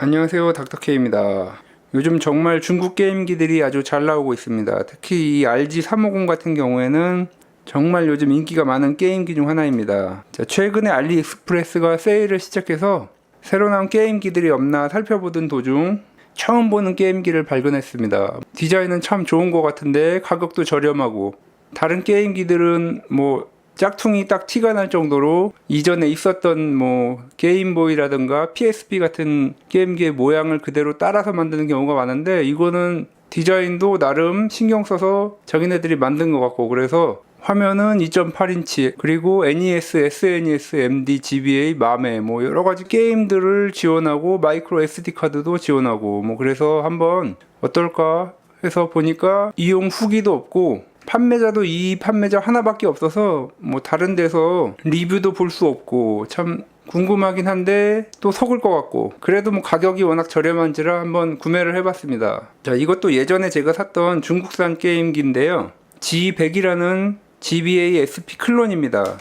안녕하세요 닥터케입니다. 요즘 정말 중국 게임기들이 아주 잘 나오고 있습니다. 특히 이 RG350 같은 경우에는 정말 요즘 인기가 많은 게임기 중 하나입니다. 자, 최근에 알리익스프레스가 세일을 시작해서 새로 나온 게임기들이 없나 살펴보던 도중 처음 보는 게임기를 발견했습니다. 디자인은 참 좋은 것 같은데 가격도 저렴하고 다른 게임기들은 뭐 짝퉁이 딱 티가 날 정도로 이전에 있었던 뭐 게임보이라든가 PSP 같은 게임기의 모양을 그대로 따라서 만드는 경우가 많은데 이거는 디자인도 나름 신경 써서 자기네들이 만든 것 같고 그래서 화면은 2.8인치 그리고 NES, SNES, MD, GBA, 맘에 뭐 여러 가지 게임들을 지원하고 마이크로 SD 카드도 지원하고 뭐 그래서 한번 어떨까 해서 보니까 이용 후기도 없고 판매자도 이 판매자 하나밖에 없어서 뭐 다른 데서 리뷰도 볼 수 없고 참 궁금하긴 한데 또 속을 것 같고 그래도 뭐 가격이 워낙 저렴한지라 한번 구매를 해봤습니다. 자 이것도 예전에 제가 샀던 중국산 게임기인데요. G100이라는 GBA SP 클론입니다.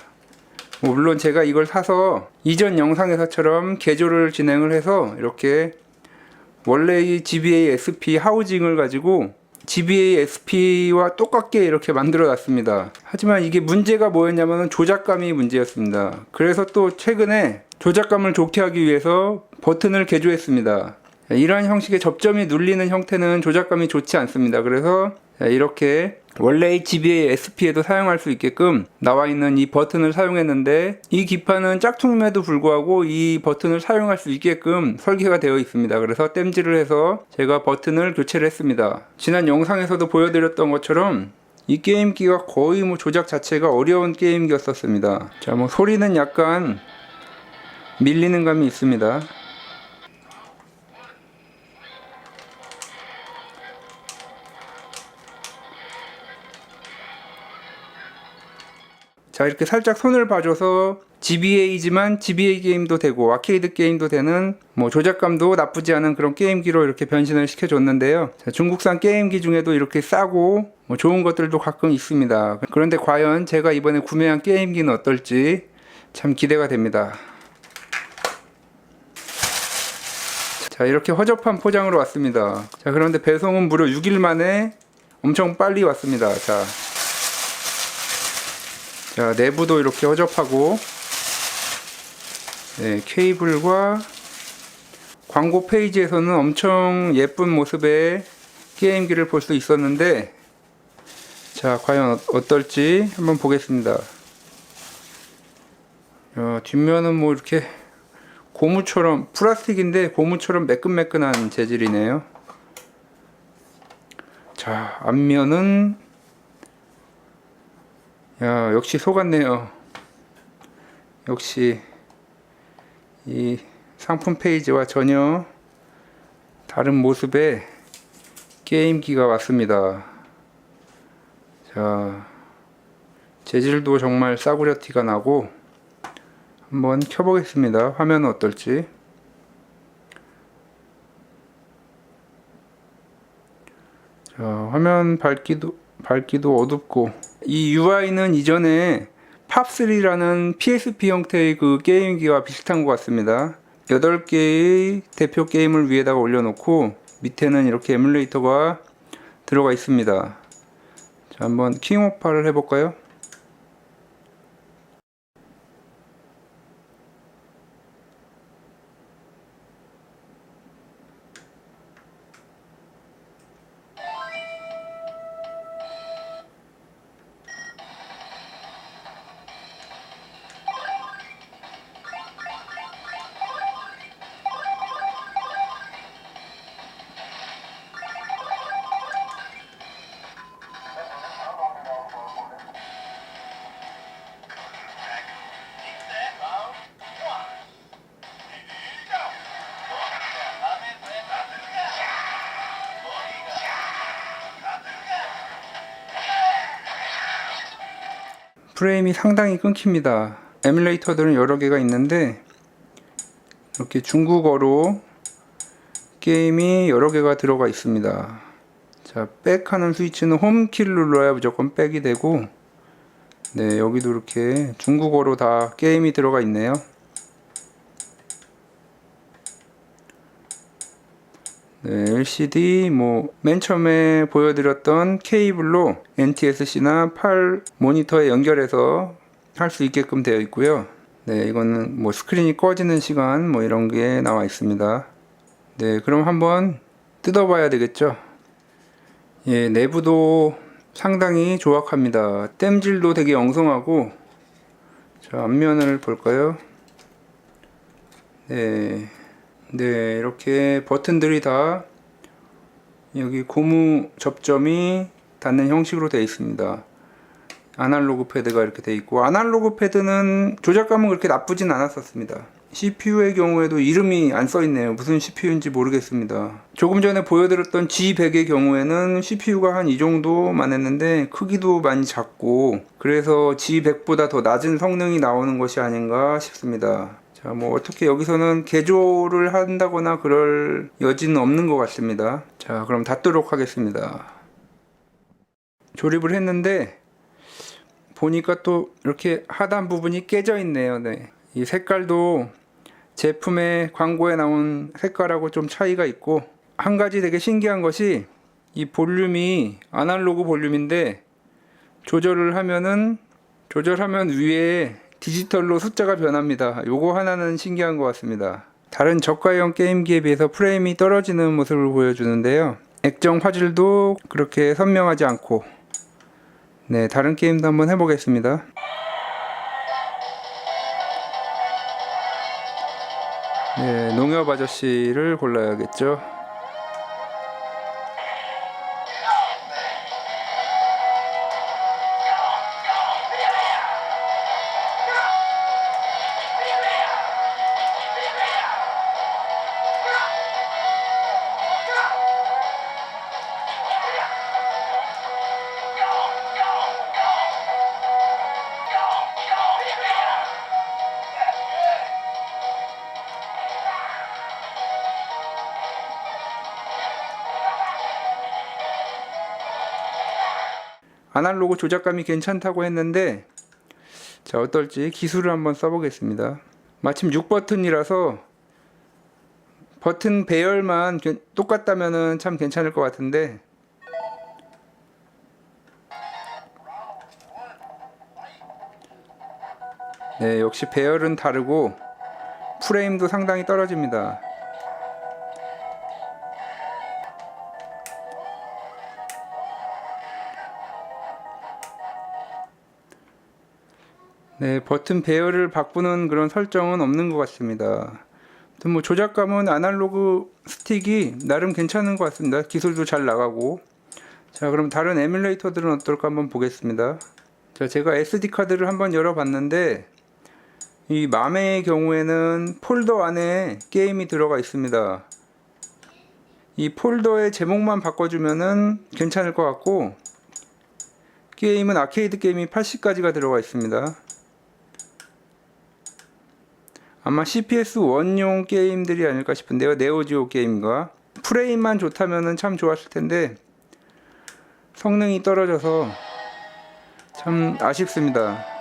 뭐 물론 제가 이걸 사서 이전 영상에서처럼 개조를 진행을 해서 이렇게 원래 이 GBA SP 하우징을 가지고 GBA SP와 똑같게 이렇게 만들어 놨습니다. 하지만 이게 문제가 뭐였냐면 조작감이 문제였습니다. 그래서 또 최근에 조작감을 좋게 하기 위해서 버튼을 개조했습니다. 이러한 형식의 접점이 눌리는 형태는 조작감이 좋지 않습니다. 그래서 이렇게 원래의 GBA SP에도 사용할 수 있게끔 나와 있는 이 버튼을 사용했는데 이 기판은 짝퉁임에도 불구하고 이 버튼을 사용할 수 있게끔 설계가 되어 있습니다. 그래서 땜질을 해서 제가 버튼을 교체를 했습니다. 지난 영상에서도 보여드렸던 것처럼 이 게임기가 거의 뭐 조작 자체가 어려운 게임기였었습니다. 자, 뭐 소리는 약간 밀리는 감이 있습니다. 자 이렇게 살짝 손을 봐줘서 GBA이지만 GBA 게임도 되고 아케이드 게임도 되는 뭐 조작감도 나쁘지 않은 그런 게임기로 이렇게 변신을 시켜줬는데요. 자, 중국산 게임기 중에도 이렇게 싸고 뭐 좋은 것들도 가끔 있습니다. 그런데 과연 제가 이번에 구매한 게임기는 어떨지 참 기대가 됩니다. 자 이렇게 허접한 포장으로 왔습니다. 자 그런데 배송은 무려 6일 만에 엄청 빨리 왔습니다. 자 자, 내부도 이렇게 허접하고, 네, 케이블과 광고 페이지에서는 엄청 예쁜 모습의 게임기를 볼 수 있었는데, 자, 과연 어- 어떨지 한번 보겠습니다. 어, 뒷면은 뭐 이렇게 고무처럼, 플라스틱인데 고무처럼 매끈매끈한 재질이네요. 자, 앞면은 야, 역시 속았네요. 역시 이 상품 페이지와 전혀 다른 모습의 게임기가 왔습니다. 자, 재질도 정말 싸구려 티가 나고 한번 켜보겠습니다. 화면은 어떨지. 자, 화면 밝기도 밝기도 어둡고 이 UI는 이전에 팝3라는 PSP 형태의 그 게임기와 비슷한 것 같습니다. 8개의 대표 게임을 위에다가 올려놓고 밑에는 이렇게 에뮬레이터가 들어가 있습니다. 자, 한번 킹오파를 해볼까요? 프레임이 상당히 끊깁니다. 에뮬레이터들은 여러 개가 있는데 이렇게 중국어로 게임이 여러 개가 들어가 있습니다. 자, 백 하는 스위치는 홈키를 눌러야 무조건 백이 되고 네, 여기도 이렇게 중국어로 다 게임이 들어가 있네요. 네, LCD 뭐 맨 처음에 보여드렸던 케이블로 NTSC나 팔 모니터에 연결해서 할 수 있게끔 되어 있고요. 네, 이거는 뭐 스크린이 꺼지는 시간 뭐 이런 게 나와 있습니다. 네, 그럼 한번 뜯어봐야 되겠죠. 예, 내부도 상당히 조악합니다. 땜질도 되게 엉성하고 자, 앞면을 볼까요? 네. 네, 이렇게 버튼들이 다 여기 고무 접점이 닿는 형식으로 되어 있습니다. 아날로그 패드가 이렇게 되어 있고 아날로그 패드는 조작감은 그렇게 나쁘진 않았었습니다. CPU의 경우에도 이름이 안 써 있네요. 무슨 CPU인지 모르겠습니다. 조금 전에 보여드렸던 G100의 경우에는 CPU가 한 이 정도만 했는데 크기도 많이 작고 그래서 G100보다 더 낮은 성능이 나오는 것이 아닌가 싶습니다. 자, 뭐 어떻게 여기서는 개조를 한다거나 그럴 여지는 없는 것 같습니다. 자, 그럼 닫도록 하겠습니다. 조립을 했는데 보니까 또 이렇게 하단 부분이 깨져 있네요. 네. 이 색깔도 제품의 광고에 나온 색깔하고 좀 차이가 있고 한 가지 되게 신기한 것이 이 볼륨이 아날로그 볼륨인데 조절을 하면은 조절하면 위에 디지털로 숫자가 변합니다. 요거 하나는 신기한 것 같습니다. 다른 저가형 게임기에 비해서 프레임이 떨어지는 모습을 보여주는데요. 액정 화질도 그렇게 선명하지 않고 네, 다른 게임도 한번 해보겠습니다. 네, 농협 아저씨를 골라야겠죠. 아날로그 조작감이 괜찮다고 했는데 자 어떨지 기술을 한번 써보겠습니다. 마침 6버튼이라서 버튼 배열만 괜- 똑같다면은 참 괜찮을 것 같은데 네 역시 배열은 다르고 프레임도 상당히 떨어집니다. 네, 버튼 배열을 바꾸는 그런 설정은 없는 것 같습니다. 뭐 조작감은 아날로그 스틱이 나름 괜찮은 것 같습니다. 기술도 잘 나가고. 자, 그럼 다른 에뮬레이터들은 어떨까 한번 보겠습니다. 자, 제가 SD 카드를 한번 열어봤는데 이 맘의 경우에는 폴더 안에 게임이 들어가 있습니다. 이 폴더의 제목만 바꿔주면은 괜찮을 것 같고 게임은 아케이드 게임이 80까지가 들어가 있습니다. 아마 CPS 원용 게임들이 아닐까 싶은데요. 네오지오 게임과 프레임만 좋다면은 참 좋았을 텐데 성능이 떨어져서 참 아쉽습니다.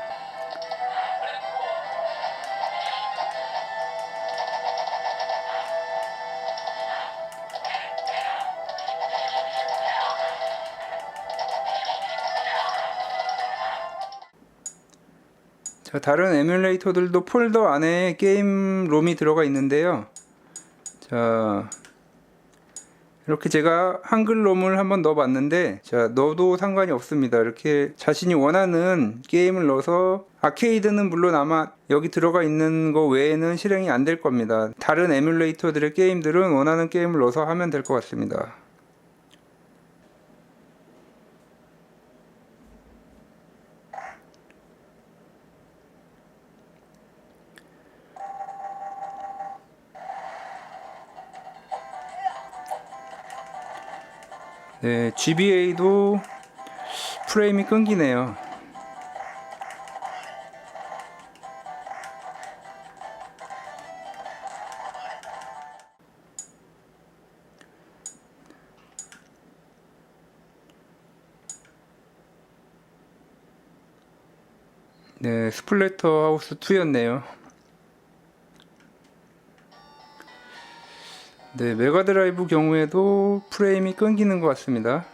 자, 다른 에뮬레이터들도 폴더 안에 게임 롬이 들어가 있는데요. 자, 이렇게 제가 한글 롬을 한번 넣어봤는데, 자, 넣어도 상관이 없습니다. 이렇게 자신이 원하는 게임을 넣어서 아케이드는 물론 아마 여기 들어가 있는 거 외에는 실행이 안 될 겁니다. 다른 에뮬레이터들의 게임들은 원하는 게임을 넣어서 하면 될 것 같습니다. 네, GBA도 프레임이 끊기네요. 네, 스플래터 하우스 2였네요. 네, 메가드라이브 경우에도 프레임이 끊기는 것 같습니다.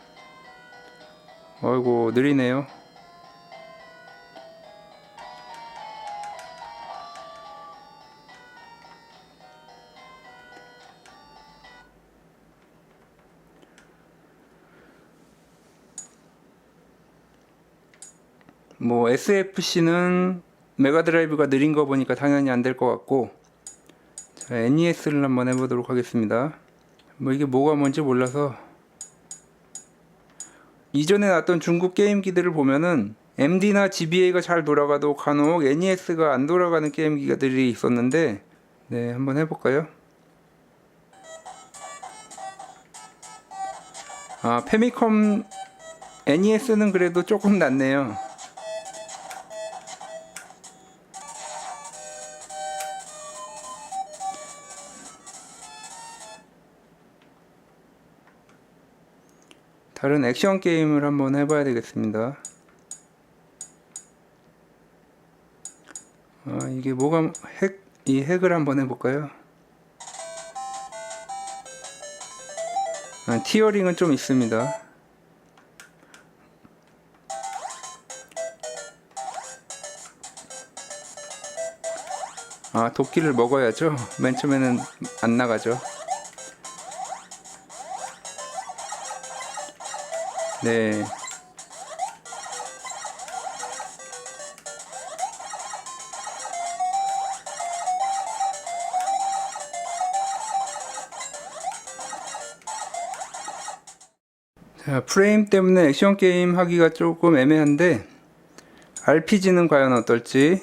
어이구, 느리네요. 뭐 SFC는 메가드라이브가 느린 거 보니까 당연히 안 될 것 같고 자, NES를 한번 해보도록 하겠습니다. 뭐 이게 뭐가 뭔지 몰라서 이전에 나왔던 중국 게임기들을 보면은 MD나 GBA가 잘 돌아가도 간혹 NES가 안 돌아가는 게임기들이 있었는데 네 한번 해볼까요? 아 페미컴 NES는 그래도 조금 낫네요. 다른 액션 게임을 한번 해봐야 되겠습니다. 아, 이게 뭐가 핵, 이 핵을 한번 해볼까요? 아, 티어링은 좀 있습니다. 아, 도끼를 먹어야죠. 맨 처음에는 안 나가죠. 네. 자, 프레임 때문에 액션 게임 하기가 조금 애매한데 RPG는 과연 어떨지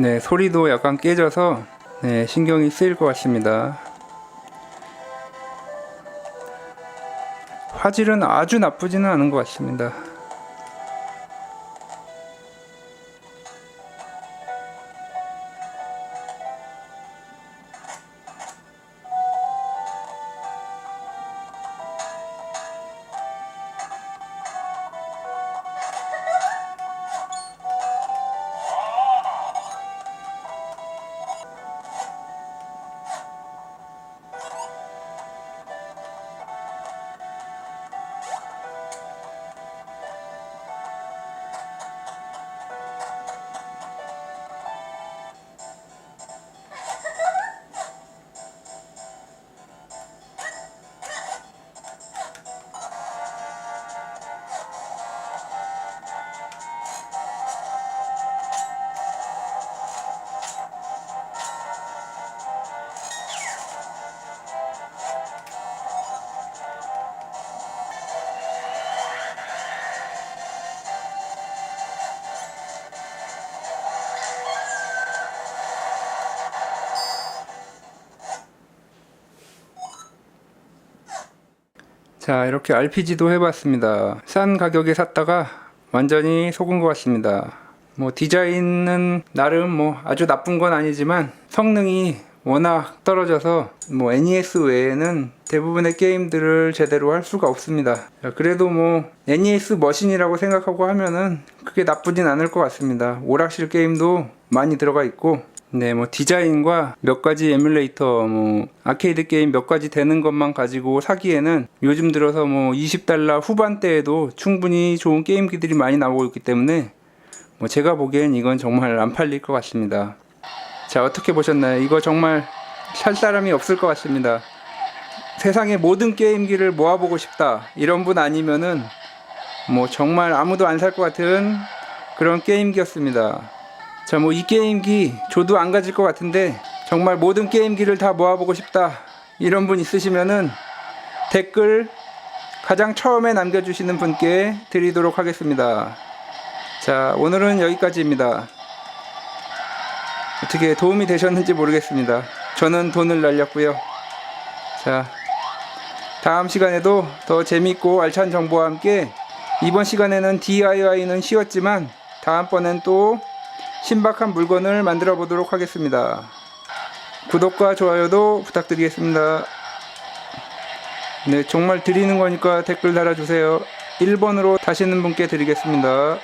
네, 소리도 약간 깨져서 네, 신경이 쓰일 것 같습니다. 화질은 아주 나쁘지는 않은 것 같습니다. 자, 이렇게 RPG도 해봤습니다. 싼 가격에 샀다가 완전히 속은 것 같습니다. 뭐 디자인은 나름 뭐 아주 나쁜 건 아니지만 성능이 워낙 떨어져서 뭐 NES 외에는 대부분의 게임들을 제대로 할 수가 없습니다. 자, 그래도 뭐 NES 머신이라고 생각하고 하면은 그게 나쁘진 않을 것 같습니다. 오락실 게임도 많이 들어가 있고 네, 뭐 디자인과 몇 가지 에뮬레이터, 뭐 아케이드 게임 몇 가지 되는 것만 가지고 사기에는 요즘 들어서 뭐 20달러 후반대에도 충분히 좋은 게임기들이 많이 나오고 있기 때문에 뭐 제가 보기엔 이건 정말 안 팔릴 것 같습니다. 자, 어떻게 보셨나요? 이거 정말 살 사람이 없을 것 같습니다. 세상의 모든 게임기를 모아보고 싶다. 이런 분 아니면은 뭐 정말 아무도 안 살 것 같은 그런 게임기였습니다. 자, 뭐 이 게임기 저도 안 가질 것 같은데 정말 모든 게임기를 다 모아보고 싶다. 이런 분 있으시면은 댓글 가장 처음에 남겨주시는 분께 드리도록 하겠습니다. 자, 오늘은 여기까지입니다. 어떻게 도움이 되셨는지 모르겠습니다. 저는 돈을 날렸고요. 자, 다음 시간에도 더 재밌고 알찬 정보와 함께 이번 시간에는 DIY는 쉬웠지만 다음번엔 또 신박한 물건을 만들어 보도록 하겠습니다. 구독과 좋아요도 부탁드리겠습니다. 네, 정말 드리는 거니까 댓글 달아주세요. 1번으로 다시는 분께 드리겠습니다.